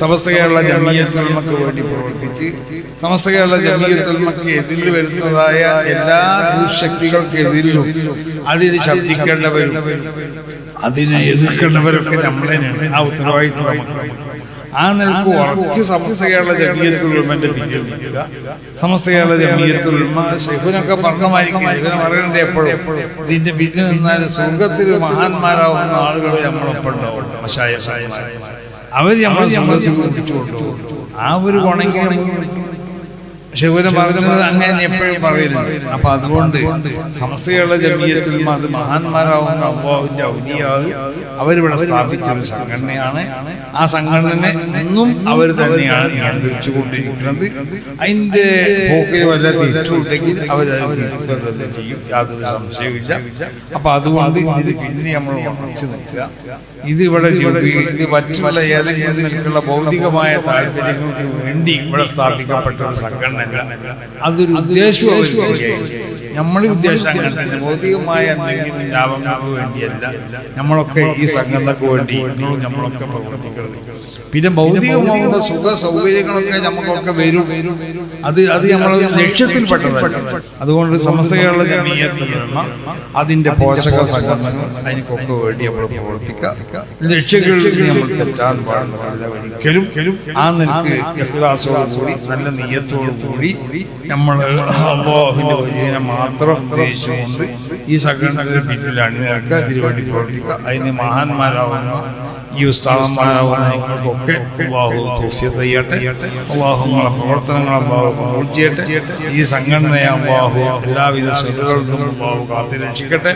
സമസ്ത കേരള ജമിയത്തുൽമക്ക് വേണ്ടി പ്രവർത്തിച്ച് സമസ്ത കേരള ജമിയത്തുൽമക്ക് എതിരിൽ വരുന്നതായ എല്ലാ ദുശക്തികൾക്കെതിരിലും അതിന് ശബ്ദിക്കേണ്ടവരും അതിനെ എതിർക്കേണ്ടവരൊക്കെ നമ്മൾ തന്നെയാണ്. ആ ഉത്തരവാദിത്വം ആ നിലയ്ക്ക് ഉറച്ച് സമസ്ത കേരള ജമീയത്തുൽമന്റെ പിന്നിൽ നിൽക്കുക. സമസ്ത കേരള ജമീയത്തുൽമ ശിവനൊക്കെ പറഞ്ഞമായിരിക്കും. ഇവനെ പറയണ്ടേ എപ്പോഴും. ഇതിന്റെ പിന്നിൽ നിന്നാൽ സ്വർഗത്തിൽ മഹാന്മാരാവുന്ന ആളുകൾ നമ്മളൊപ്പം ഉണ്ടാവും. അവർ നമ്മളെ സംബന്ധിച്ചു കൊണ്ടു ആ ഒരു ഗുണമെങ്കിലും ശിവന് പറഞ്ഞത് അങ്ങനെ എപ്പോഴും പറയുന്നുണ്ട് അപ്പൊ അതുകൊണ്ട് സമസ്തകളുടെ ജമീയത്തിൽ അത് മഹാന്മാരാവുന്ന അമ്മാവിന്റെ ഔലിയാവ് അവരിവിടെ സ്ഥാപിച്ച ഒരു സംഘടനയാണ്. ആ സംഘടന ഇന്നും അവർ തന്നെയാണ് നിയന്ത്രിച്ചു കൊണ്ടിരിക്കുന്നത് അതിന്റെ പോക്കിൽ വല്ല തെറ്റുണ്ടെങ്കിൽ തിരുത്തുക തന്നെ ചെയ്യും. യാതൊരു സംശയവുമില്ല. അപ്പൊ അതുകൊണ്ട് ഇത് പിന്നെ നമ്മൾ ഉറച്ചു നിൽക്കുക. ഇത് ഇവിടെ ഇത് മറ്റുള്ള ഏതെങ്കിലും നിലക്കുള്ള ഭൗതികമായ താല്പര്യങ്ങൾക്ക് വേണ്ടി ഇവിടെ സ്ഥാപിക്കപ്പെട്ട ഒരു സംഘടന അതൊരു ഉദ്ദേശവും നമ്മളെ ഉദ്ദേശം ഭൗതികമായ എന്തെങ്കിലും ലാഭങ്ങൾക്ക് വേണ്ടിയല്ല നമ്മളൊക്കെ ഈ സംഘങ്ങൾക്ക് വേണ്ടി നമ്മളൊക്കെ പ്രവർത്തിക്കുന്നത്. പിന്നെ ഭൗതികമാകുന്ന സുഖ സൗകര്യങ്ങളൊക്കെ നമുക്കൊക്കെ വരും. അത് അത് നമ്മളെ ലക്ഷ്യത്തിൽപ്പെട്ടതല്ല. അതുകൊണ്ട് സമസ്തകളുടെ ജമീയത്തിലുള്ള അതിന്റെ പോഷക സംഘടനകൾ അതിനൊക്കെ വേണ്ടി നമ്മൾ പ്രവർത്തിക്കാം ലക്ഷ്യങ്ങളിൽ നമ്മൾ തെറ്റാൻ പാടുന്നതല്ല ഒരിക്കലും. ആ നിലയ്ക്ക് ഇഖ്ലാസോടുകൂടി നല്ല നീയത്തോടു കൂടി നമ്മൾ അള്ളാഹുവിന്റെ വചനം മാത്രം ഉദ്ദേശിച്ചുകൊണ്ട് ഈ സംഘടനയുടെ പിന്നിൽ അണിനിരക്കുക തിരുവാടി പ്രവർത്തിക്കുക. അതിന് മഹാന്മാരാവുന്ന ഈ ഉസ്താദന്മാരാവുന്ന നിങ്ങൾക്കൊക്കെ അള്ളാഹു തൗഫീഖ് ചെയ്യട്ടെ അള്ളാഹു പ്രവർത്തനങ്ങൾ ചെയ്യട്ടെ ഈ സംഘടനയെ അള്ളാഹു എല്ലാവിധ ശ്രദ്ധകളും കാത്തിരക്ഷിക്കട്ടെ.